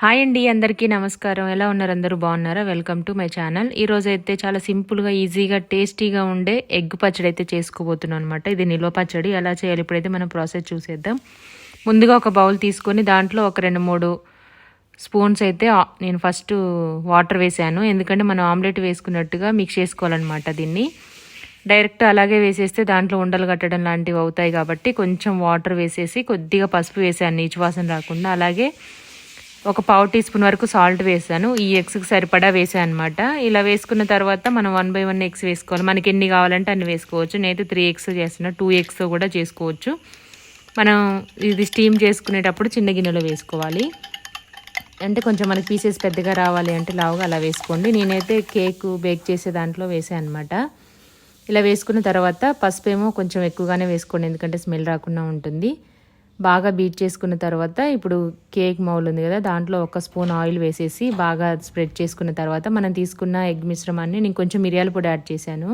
Hi అండి అందరికీ నమస్కారం. ఎలా ఉన్నారు? అందరూ బాగున్నారా? Welcome to my channel. ఈ రోజు అయితే చాలా సింపుల్గా ఈజీగా టేస్టీగా ఉండే ఎగ్ పచ్చడి అయితే చేసుకోబోతున్నాం అనమాట ఇది నిల్వ పచ్చడి. ఎలా చేయాలి? ఇప్పుడైతే మనం ప్రాసెస్ చూసేద్దాం. ముందుగా ఒక బౌల్ తీసుకొని దాంట్లో ఒక రెండు మూడు స్పూన్స్ అయితే నేను ఫస్ట్ వాటర్ వేసాను. ఎందుకంటే మనం ఆమ్లెట్ వేసుకున్నట్టుగా మిక్స్ చేసుకోవాలన్నమాట దీన్ని. డైరెక్ట్ అలాగే వేసేస్తే దాంట్లో ఉండలు కట్టడం లాంటివి అవుతాయి కాబట్టి కొంచెం వాటర్ వేసేసి కొద్దిగా పసుపు వేసాను. నీచు వాసన రాకుండా. అలాగే ఒక పావు టీ స్పూన్ వరకు సాల్ట్ వేసాను. ఈ ఎగ్స్కి సరిపడా వేసాను అనమాట ఇలా వేసుకున్న తర్వాత మనం వన్ బై వన్ ఎగ్స్ వేసుకోవాలి. మనకి ఎన్ని కావాలంటే అన్ని వేసుకోవచ్చు. నేనైతే త్రీ ఎగ్స్ చేస్తున్నా. టూ ఎగ్స్ కూడా చేసుకోవచ్చు. మనం ఇది స్టీమ్ చేసుకునేటప్పుడు చిన్న గిన్నెలో వేసుకోవాలి. అంటే కొంచెం మనకి పీసెస్ పెద్దగా రావాలి అంటే లావుగా అలా వేసుకోండి. నేనైతే కేక్ బేక్ చేసే దాంట్లో వేసాను అనమాట ఇలా వేసుకున్న తర్వాత పసుపు ఏమో కొంచెం ఎక్కువగానే వేసుకోండి. ఎందుకంటే స్మెల్ రాకుండా ఉంటుంది. బాగా బీట్ చేసుకున్న తర్వాత ఇప్పుడు కేక్ మౌల్ ఉంది కదా దాంట్లో ఒక స్పూన్ ఆయిల్ వేసేసి బాగా స్ప్రెడ్ చేసుకున్న తర్వాత మనం తీసుకున్న ఎగ్ మిశ్రమాన్ని నేను కొంచెం మిరియాల పొడి యాడ్ చేశాను.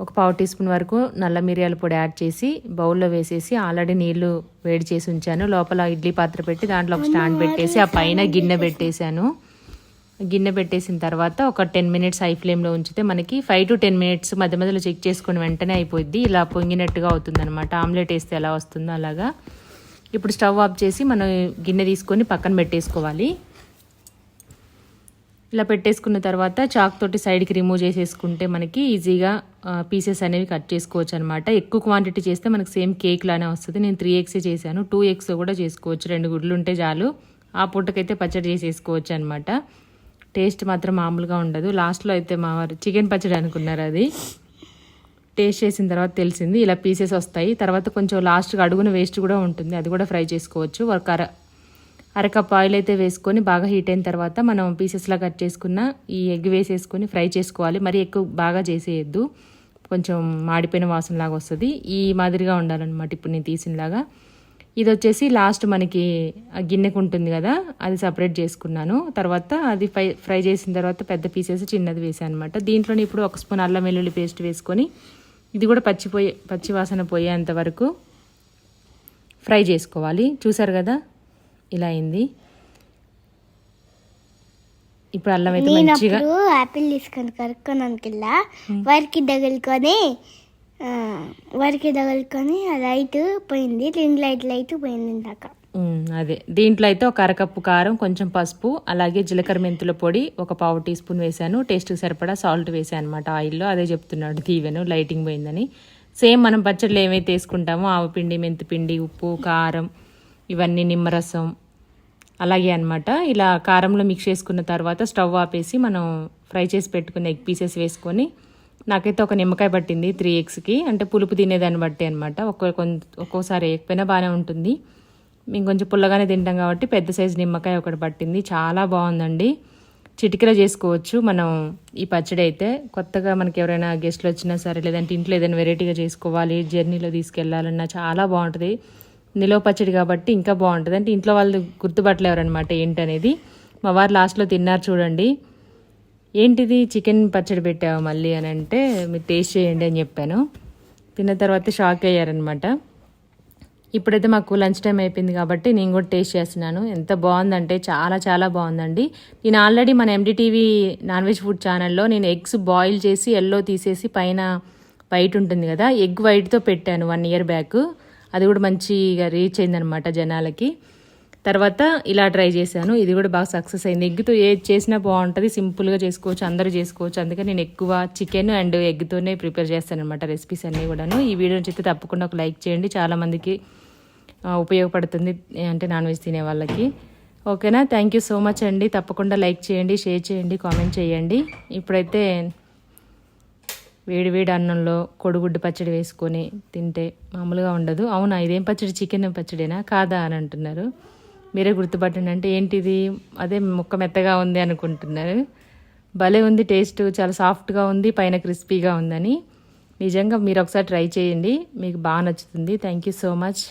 ఒక పావు టీ స్పూన్ వరకు నల్ల మిరియాల పొడి యాడ్ చేసి బౌల్లో వేసేసి ఆల్రెడీ నీళ్ళు వేడి చేసి ఉంచాను. లోపల ఇడ్లీ పాత్ర పెట్టి దాంట్లో ఒక స్టాండ్ పెట్టేసి ఆ పైన గిన్నె పెట్టేశాను. గిన్నె పెట్టేసిన తర్వాత ఒక టెన్ మినిట్స్ హై ఫ్లేమ్లో ఉంచితే మనకి ఫైవ్ టు టెన్ మినిట్స్ మధ్య మధ్యలో చెక్ చేసుకుని వెంటనే అయిపోద్ది ఇలా పొంగినట్టుగా అవుతుందనమాట ఆమ్లెట్ వేస్తే ఎలా వస్తుందో అలాగా. ఇప్పుడు స్టవ్ ఆఫ్ చేసి మనం గిన్నె తీసుకొని పక్కన పెట్టేసుకోవాలి. ఇలా పెట్టేసుకున్న తర్వాత చాక్ తోటి సైడ్కి రిమూవ్ చేసేసుకుంటే మనకి ఈజీగా పీసెస్ అనేవి కట్ చేసుకోవచ్చు అనమాట ఎక్కువ క్వాంటిటీ చేస్తే మనకి సేమ్ కేక్ లానే వస్తుంది. నేను త్రీ ఎగ్స్ చేశాను. టూ ఎగ్స్ కూడా చేసుకోవచ్చు. రెండు గుడ్లు ఉంటే చాలు. ఆ పూటకైతే పచ్చడి చేసేసుకోవచ్చు అనమాట టేస్ట్ మాత్రం మామూలుగా ఉండదు. లాస్ట్లో అయితే మా వారు చికెన్ పచ్చడి అనుకున్నారు అది. టేస్ట్ చేసిన తర్వాత తెలిసింది. ఇలా పీసెస్ వస్తాయి. తర్వాత కొంచెం లాస్ట్గా అడుగున వేస్ట్ కూడా ఉంటుంది. అది కూడా ఫ్రై చేసుకోవచ్చు. ఒక అర అరకప్ ఆయిల్ అయితే వేసుకొని బాగా హీట్ అయిన తర్వాత మనం పీసెస్లా కట్ చేసుకున్న ఈ ఎగ్ వేసేసుకొని ఫ్రై చేసుకోవాలి. మరి ఎక్కువ బాగా చేసేయద్దు. కొంచెం మాడిపోయిన వాసనలాగా వస్తుంది. ఈ మాదిరిగా ఉండాలన్నమాట ఇప్పుడు నేను తీసినలాగా. ఇది వచ్చేసి లాస్ట్ మనకి గిన్నెకు ఉంటుంది కదా అది సపరేట్ చేసుకున్నాను. తర్వాత అది ఫ్రై ఫ్రై చేసిన తర్వాత పెద్ద పీసెస్ చిన్నది వేసాను అనమాట దీంట్లోనే ఇప్పుడు ఒక స్పూన్ అల్లం వెల్లుల్లి పేస్ట్ వేసుకొని ఇది కూడా పచ్చిపోయే పచ్చి వాసన పోయేంత వరకు ఫ్రై చేసుకోవాలి. చూసారు కదా ఇలా అయింది. ఇప్పుడు అల్లం అయితే మంచిగా యాపిల్ తీసుకొని కరుక్కున్నాను కిల్లా వారికి తగులుకొని వారికి తగులుకొని ఆ లైట్ పోయింది. రింగ్ లైట్ లైట్ పోయింది ఇందాక. అదే. దీంట్లో అయితే ఒక అరకప్పు కారం కొంచెం పసుపు అలాగే జీలకర్ర మెంతుల పొడి ఒక పావు టీ స్పూన్ వేసాను టేస్ట్కి సరిపడా సాల్ట్ వేసాను అనమాట ఆయిల్లో. అదే చెప్తున్నాడు దీవెను లైటింగ్ పోయిందని. సేమ్ మనం పచ్చళ్ళు ఏమైతే వేసుకుంటామో ఆవపిండి మెంతిపిండి ఉప్పు కారం ఇవన్నీ నిమ్మరసం అలాగే అనమాట ఇలా కారంలో మిక్స్ చేసుకున్న తర్వాత స్టవ్ ఆపేసి మనం ఫ్రై చేసి పెట్టుకున్న ఎగ్ పీసెస్ వేసుకొని నాకైతే ఒక నిమ్మకాయ పట్టింది త్రీ ఎగ్స్కి అంటే పులుపు తినేదాన్ని బట్టి అనమాట ఒక్కో ఒక్కోసారి వేయకపోయినా బాగానే ఉంటుంది. మేము కొంచెం పుల్లగానే తింటాం కాబట్టి పెద్ద సైజు నిమ్మకాయ ఒకటి పట్టింది. చాలా బాగుందండి. చిటికలో చేసుకోవచ్చు. మనం ఈ పచ్చడి అయితే కొత్తగా మనకి ఎవరైనా గెస్ట్లు వచ్చినా సరే లేదంటే ఇంట్లో ఏదైనా వెరైటీగా చేసుకోవాలి జర్నీలో తీసుకెళ్ళాలన్నా చాలా బాగుంటుంది. నిలవ పచ్చడి కాబట్టి ఇంకా బాగుంటుంది. అంటే ఇంట్లో వాళ్ళు గుర్తుపట్టలేవరనమాట ఏంటనేది. మా వారు లాస్ట్లో తిన్నారు చూడండి. ఏంటిది చికెన్ పచ్చడి పెట్టావు మళ్ళీ అని అంటే మీరు టేస్ట్ చేయండి అని చెప్పాను. తిన్న తర్వాత షాక్ అయ్యారనమాట ఇప్పుడైతే మాకు లంచ్ టైం అయిపోయింది కాబట్టి నేను కూడా టేస్ట్ చేస్తున్నాను. ఎంత బాగుందంటే చాలా చాలా బాగుందండి. నేను ఆల్రెడీ మన ఎండిటీవీ నాన్ వెజ్ ఫుడ్ ఛానల్లో నేను ఎగ్స్ బాయిల్ చేసి ఎల్లో తీసేసి పైన వైట్ ఉంటుంది కదా ఎగ్ వైట్తో పెట్టాను వన్ ఇయర్ బ్యాక్ అది కూడా మంచిగా రీచ్ అయిందనమాట జనాలకి. తర్వాత ఇలా ట్రై చేశాను. ఇది కూడా బాగా సక్సెస్ అయింది. ఎగ్తో ఏది చేసినా బాగుంటుంది. సింపుల్గా చేసుకోవచ్చు. అందరూ చేసుకోవచ్చు. అందుకని నేను ఎక్కువ చికెన్ అండ్ ఎగ్తోనే ప్రిపేర్ చేస్తాను అనమాట రెసిపీస్ అన్నీ కూడాను. ఈ వీడియో నచ్చితే తప్పకుండా ఒక లైక్ చేయండి. చాలామందికి ఉపయోగపడుతుంది అంటే నాన్ వెజ్ తినే వాళ్ళకి. ఓకేనా? థ్యాంక్ యూ సో మచ్ అండి. తప్పకుండా లైక్ చేయండి షేర్ చేయండి కామెంట్ చేయండి. ఇప్పుడైతే వేడి వేడి అన్నంలో కొడుగుడ్డు పచ్చడి వేసుకొని తింటే మామూలుగా ఉండదు. అవునా? ఇదేం పచ్చడి? చికెన్ పచ్చడేనా? కాదా అని అంటున్నారు. మీరే గుర్తుపట్టండి అంటే ఏంటిది? అదే ముక్క మెత్తగా ఉంది అనుకుంటున్నారు. భలే ఉంది టేస్ట్ చాలా సాఫ్ట్గా ఉంది పైన క్రిస్పీగా ఉందని. నిజంగా మీరు ఒకసారి ట్రై చేయండి మీకు బాగా నచ్చుతుంది. Thank you so much.